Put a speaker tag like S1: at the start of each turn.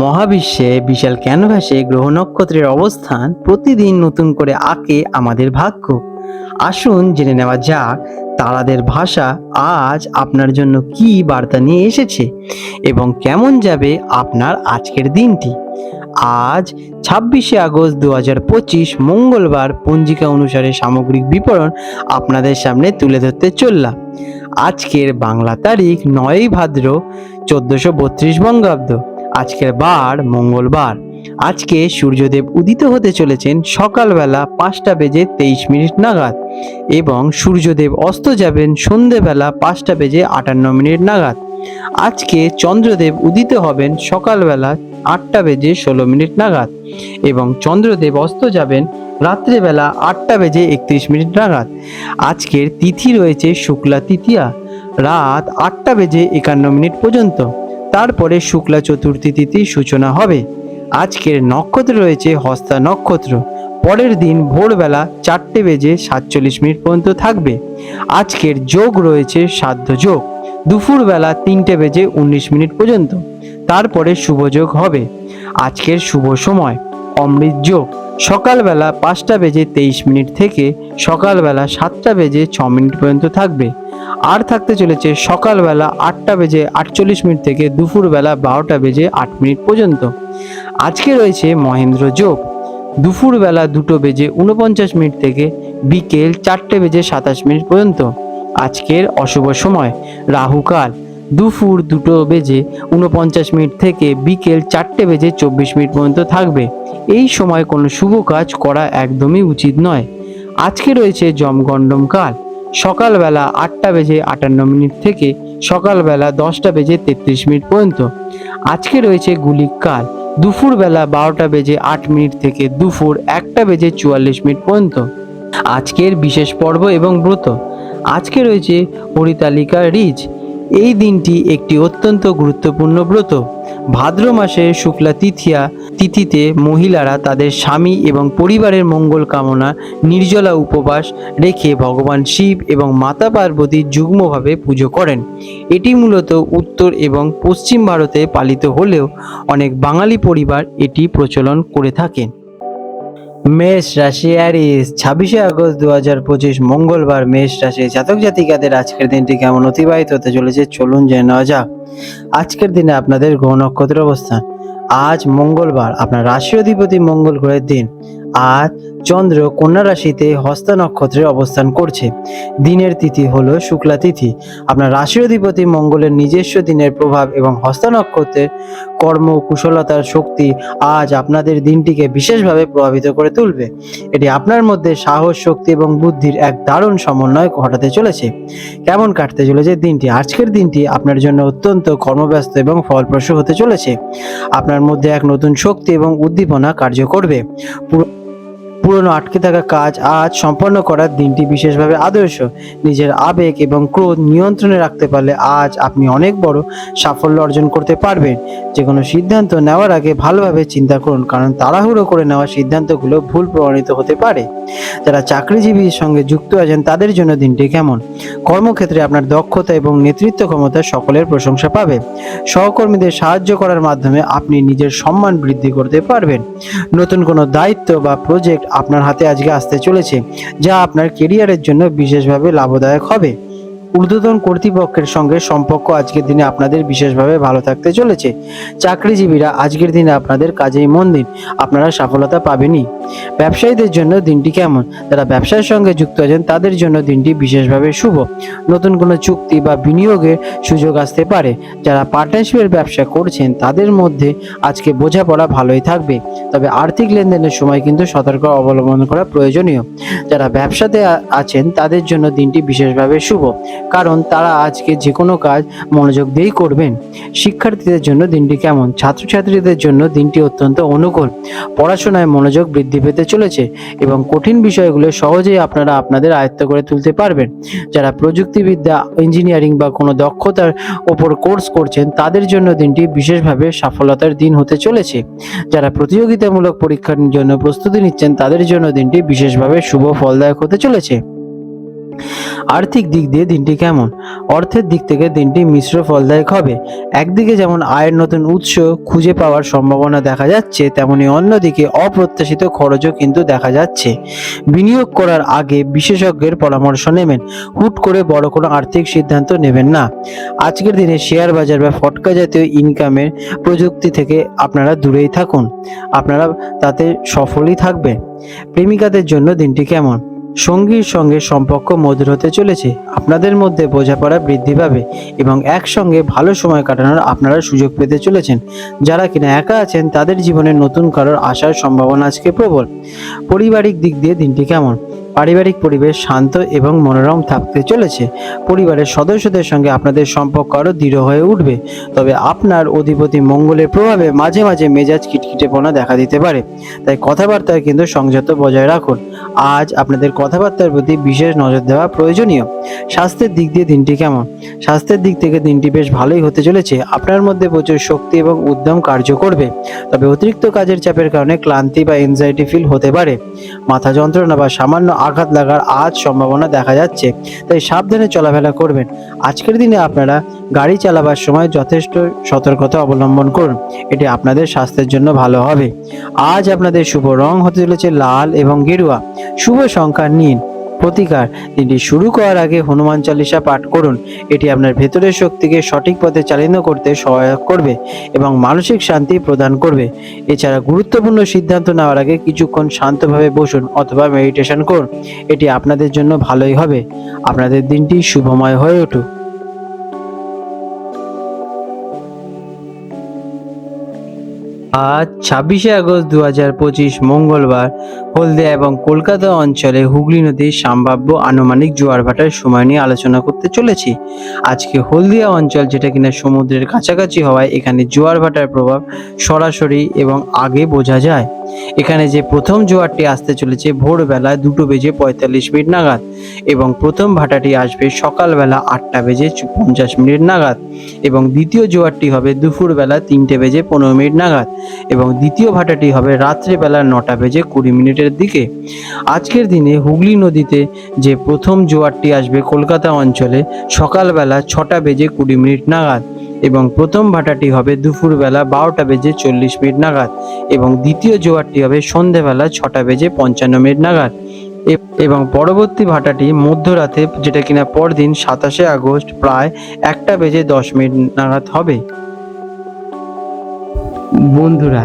S1: মহাবিশ্বে বিশাল ক্যানভাসে গ্রহ নক্ষত্রের অবস্থান প্রতিদিন নতুন করে আঁকে আমাদের ভাগ্য। আসুন জেনে নেওয়া যাক, তারাদের ভাষা আজ আপনার জন্য কি বার্তা নিয়ে এসেছে এবং কেমন যাবে আপনার আজকের দিনটি। আজ ছাব্বিশে আগস্ট দু হাজার পঁচিশ মঙ্গলবার পঞ্জিকা অনুসারে সামগ্রিক বিবরণ আপনাদের সামনে তুলে ধরতে চললাম। আজকের বাংলা তারিখ নয়ই ভাদ্র চোদ্দশো বত্রিশ বঙ্গাব্দ। আজকের বার মঙ্গলবার। আজকে সূর্যদেব উদিত হতে চলেছেন সকালবেলা পাঁচটা বেজে তেইশ মিনিট নাগাদ এবং সূর্যদেব অস্ত যাবেন সন্ধেবেলা পাঁচটা বেজে আটান্ন মিনিট নাগাদ। আজকে চন্দ্রদেব উদিত হবেন সকালবেলা আটটা বেজে ষোলো মিনিট নাগাদ এবং চন্দ্রদেব অস্ত যাবেন রাত্রেবেলা আটটা বেজে একত্রিশ মিনিট নাগাদ। আজকের তিথি রয়েছে শুক্লা তৃতীয়া, রাত আটটা বেজে একান্ন মিনিট পর্যন্ত। তারপরে শুক্লা চতুর্থী তিথির সূচনা হবে। আজকের নক্ষত্র রয়েছে হস্তা নক্ষত্র। পরের দিন ভোরবেলা চারটে বেজে সাতচল্লিশ মিনিট পর্যন্ত থাকবে। আজকের যোগ রয়েছে সাধ্য যোগ। দুপুরবেলা তিনটে বেজে উনিশ মিনিট পর্যন্ত। তারপরে শুভ যোগ হবে। আজকের শুভ সময় অমৃত যোগ। সকালবেলা পাঁচটা বেজে তেইশ মিনিট থেকে সকালবেলা সাতটা বেজে ছ মিনিট পর্যন্ত থাকবে। আর থাকতে চলেছে সকালবেলা আটটা বেজে আটচল্লিশ মিনিট থেকে দুপুরবেলা বারোটা বেজে আট মিনিট পর্যন্ত। আজকে রয়েছে মহেন্দ্র যোগ। দুপুরবেলা দুটো বেজে উনপঞ্চাশ মিনিট থেকে বিকেল চারটে বেজে সাতাশ মিনিট পর্যন্ত। আজকের অশুভ সময় রাহুকাল দুপুর দুটো বেজে উনপঞ্চাশ মিনিট থেকে বিকেল চারটে বেজে চব্বিশ মিনিট পর্যন্ত থাকবে। এই সময় কোনো শুভ কাজ করা একদমই উচিত নয়। আজকে রয়েছে জমগণ্ডম কাল। সকালবেলা আটটা বেজে আটান্ন মিনিট থেকে সকালবেলা দশটা বেজে তেত্রিশ মিনিট পর্যন্ত। আজকে রয়েছে গুলিক কাল দুপুরবেলা বারোটা বেজে আট মিনিট থেকে দুপুর একটা বেজে চুয়াল্লিশ মিনিট পর্যন্ত। আজকের বিশেষ পর্ব এবং ব্রত। আজকে রয়েছে পরিতালিকা রিজ। এই দিনটি একটি অত্যন্ত গুরুত্বপূর্ণ ব্রত। ভাদ্র মাসে শুক্লা তিথিয়া তিথিতে মহিলারা তাদের স্বামী এবং পরিবারের মঙ্গল কামনা, নির্জলা উপবাস রেখে ভগবান শিব এবং মাতা পার্বতীর যুগ্মভাবে পুজো করেন। এটি মূলত উত্তর এবং পশ্চিম ভারতে পালিত হলেও অনেক বাঙালি পরিবার এটি প্রচলন করে থাকেন। মেষ রাশি, অ্যারিস। ছাব্বিশে আগস্ট দু হাজার পঁচিশ মঙ্গলবার মেষ রাশি। জাতক জাতিকাদের আজকের দিনটি কেমন অতিবাহিত হতে চলেছে? চলুন জেনে নেওয়া যাক। আজকের দিনে আপনাদের গ্রহ নক্ষত্র অবস্থান। আজ মঙ্গলবার, আপনার রাশি অধিপতি মঙ্গল গ্রহের দিন। আজ চন্দ্র কন্যা রাশিতে হস্তা নক্ষত্রে অবস্থান করছে। দিনের তিথি হলো শুক্লা তিথি। আপনার রাশি অধিপতি মঙ্গলের নিজস্ব দিনের প্রভাব এবং হস্তা নক্ষত্রের কর্ম কুশলতার শক্তি আজ আপনাদের দিনটিকে বিশেষভাবে প্রভাবিত করে তুলবে। এটি আপনার মধ্যে সাহস, শক্তি এবং বুদ্ধির এক দারুণ সমন্বয় ঘটাতে চলেছে। কেমন কাটতে চলেছে দিনটি? আজকের দিনটি আপনার জন্য অত্যন্ত কর্মব্যস্ত এবং ফলপ্রসূ হতে চলেছে। আপনার মধ্যে এক নতুন শক্তি এবং উদ্দীপনা কার্য করবে। পুরো পুরনো আটকে থাকা কাজ আজ সম্পন্ন করার দিনটি বিশেষভাবে আদর্শ। নিজের আবেগ এবং ক্রোধ নিয়ন্ত্রণে রাখতে পারলে আজ আপনি অনেক বড় সাফল্য অর্জন করতে পারবেন। যে কোনো সিদ্ধান্ত নেওয়ার আগে ভালোভাবে চিন্তা করুন, কারণ তাড়াহুড়ো করে নেওয়া সিদ্ধান্তগুলো ভুল প্রমাণিত হতে পারে। যারা চাকরিজীবীর সঙ্গে যুক্ত আছেন, তাদের জন্য দিনটি কেমন? কর্মক্ষেত্রে আপনার দক্ষতা এবং নেতৃত্ব ক্ষমতা সকলের প্রশংসা পাবে। সহকর্মীদের সাহায্য করার মাধ্যমে আপনি নিজের সম্মান বৃদ্ধি করতে পারবেন। নতুন কোনো দায়িত্ব বা প্রজেক্ট আপনার হাতে আজকে আসতে চলেছে যা আপনার কেরিয়ারের জন্য বিশেষভাবে লাভদায়ক হবে। ঊর্ধ্বতন কর্তৃপক্ষের সঙ্গে সম্পর্ক আজকের দিনে আপনাদের বিশেষভাবে ভালো থাকতে চলেছে। চাকরিজীবীরা আজকের দিনে আপনাদের কাজেই মন দিন। আপনারা সফলতা পাবেনই। ব্যবসায়ীদের জন্য দিনটি কেমন? যারা ব্যবসার সঙ্গে যুক্ত আছেন, তাদের জন্য দিনটি বিশেষভাবে শুভ। নতুন কোনো চুক্তি বা বিনিয়োগের সুযোগ আসতে পারে। যারা পার্টনারশিপের ব্যবসা করছেন, তাদের মধ্যে আজকে বোঝাপড়া ভালোই থাকবে। তবে আর্থিক লেনদেনের সময় কিন্তু সতর্ক অবলম্বন করা প্রয়োজনীয়। যারা ব্যবসাতে আছেন, তাদের জন্য দিনটি বিশেষভাবে শুভ। কারণ তারা আজকে যে কোনো কাজ মনোযোগ দিয়েই করবেন। শিক্ষার্থীদের জন্য দিনটি কেমন? ছাত্রছাত্রীদের জন্য দিনটি অত্যন্ত অনুকূল। পড়াশোনায় মনোযোগ বৃদ্ধি পেতে চলেছে এবং কঠিন বিষয়গুলো সহজেই আপনারা আপনাদের আয়ত্ত করে তুলতে পারবেন। যারা প্রযুক্তিবিদ্যা, ইঞ্জিনিয়ারিং বা কোনো দক্ষতার ওপর কোর্স করছেন, তাদের জন্য দিনটি বিশেষভাবে সফলতার দিন হতে চলেছে। যারা প্রতিযোগিতামূলক পরীক্ষার জন্য প্রস্তুতি নিচ্ছেন, তাদের জন্য দিনটি বিশেষভাবে শুভ, ফলদায়ক হতে চলেছে। আর্থিক দিক দিয়ে দিনটি কেমন? অর্থের দিক থেকে দিনটি মিশ্র ফলদায়ক হবে। একদিকে যেমন আয়ের নতুন উৎস খুঁজে পাওয়ার সম্ভাবনা দেখা যাচ্ছে, তেমনি অন্যদিকে অপ্রত্যাশিত খরচও কিন্তু দেখা যাচ্ছে। বিনিয়োগ করার আগে বিশেষজ্ঞের পরামর্শ নেবেন। হুট করে বড় কোনো আর্থিক সিদ্ধান্ত নেবেন না। আজকের দিনে শেয়ার বাজার বা ফটকা জাতীয় ইনকামের প্রযুক্তি থেকে আপনারা দূরেই থাকুন। আপনারা তাতে সফলই থাকবেন। প্রেমিকাদের জন্য দিনটি কেমন? সঙ্গীর সঙ্গে সম্পর্ক মধুর হতে চলেছে। আপনাদের মধ্যে বোঝাপড়া বৃদ্ধি পাবে এবং একসঙ্গে ভালো সময় কাটানোর আপনারা সুযোগ পেতে চলেছেন। যারা কিনা একা আছেন, তাদের জীবনে নতুন কারোর আসার সম্ভাবনা আজকে প্রবল। পারিবারিক দিক দিয়ে দিনটি কেমন? পারিবারিক পরিবেশ শান্ত এবং মনোরম থাকতে চলেছে। পরিবারের সদস্যদের সঙ্গে আপনাদের সম্পর্ক আরও দৃঢ় হয়ে উঠবে। তবে আপনার অধিপতি মঙ্গলের প্রভাবে মাঝে মাঝে মেজাজ খিটখিটেপনা দেখা দিতে পারে। তাই কথাবার্তায় কিন্তু সংযত বজায় রাখুন। আজ আপনাদের কথাবার্তার প্রতি বিশেষ নজর দেওয়া প্রয়োজনীয়। স্বাস্থ্যের দিক দিয়ে দিনটি কেমন? স্বাস্থ্যের দিক থেকে দিনটি বেশ ভালোই হতে চলেছে। আপনার মধ্যে প্রচুর শক্তি এবং উদ্যম কার্য করবে। তবে অতিরিক্ত কাজের চাপের কারণে ক্লান্তি বা এনজাইটি ফিল হতে পারে। মাথা যন্ত্রণা বা সামান্য আঘাত লাগার আজ সম্ভাবনা দেখা যাচ্ছে। তাই সাবধানে চলাফেরা করবেন। আজকের দিনে আপনারা গাড়ি চালাবার সময় যথেষ্ট সতর্কতা অবলম্বন করুন। এটি আপনাদের স্বাস্থ্যের জন্য ভালো হবে। আজ আপনাদের শুভ রং হতে চলেছে লাল এবং গেরুয়া। শুভ সংখ্যা নিন। প্রতিকার। দিনটি শুরু করার আগে হনুমান চালিসা পাঠ করুন। এটি আপনার ভেতরের শক্তিকে সঠিক পথে চালিত করতে সহায়ক করবে এবং মানসিক শান্তি প্রদান করবে। এছাড়া গুরুত্বপূর্ণ সিদ্ধান্ত নেওয়ার আগে কিছুক্ষণ শান্তভাবে বসুন অথবা মেডিটেশন করুন। এটি আপনাদের জন্য ভালোই হবে। আপনাদের দিনটি শুভময় হয়ে উঠুক। আজ ছাব্বিশে আগস্ট দু হাজার পঁচিশ মঙ্গলবার হলদিয়া এবং কলকাতা অঞ্চলে হুগলি নদীর সম্ভাব্য আনুমানিক জোয়ার ভাটার সময় নিয়ে আলোচনা করতে চলেছি। আজকে হলদিয়া অঞ্চল যেটা কিনা সমুদ্রের কাছাকাছি হওয়ায় এখানে জোয়ার ভাটার প্রভাব সরাসরি এবং আগে বোঝা যায়। এখানে যে প্রথম জোয়ারটি আসতে চলেছে ভোরবেলা দুটো বেজে পঁয়তাল্লিশ মিনিট নাগাদ এবং প্রথম ভাটাটি আসবে সকালবেলা আটটা বেজে পঞ্চাশ মিনিট নাগাদ এবং দ্বিতীয় জোয়ারটি হবে দুপুরবেলা তিনটে বেজে পনেরো মিনিট নাগাদ এবং দ্বিতীয় ভাটাটি হবে রাত্রেবেলা নটা বেজে কুড়ি মিনিটের দিকে। আজকের দিনে হুগলি নদীতে যে প্রথম জোয়ারটি আসবে কলকাতা অঞ্চলে, সকালবেলা ছটা বেজে কুড়ি মিনিট নাগাদ এবং প্রথম ভাটাটি হবে দুপুরবেলা বারোটা বেজে চল্লিশ মিনিট নাগাদ এবং দ্বিতীয় জোয়ারটি হবে সন্ধেবেলা ছটা বেজে পঞ্চান্ন মিনিট নাগাদ। এবং পরবর্তী ভাটাটি মধ্যরাতে যেটা কিনা পরদিন সাতাশে আগস্ট প্রায় একটা বেজে দশ মিনিট নাগাদ হবে। বন্ধুরা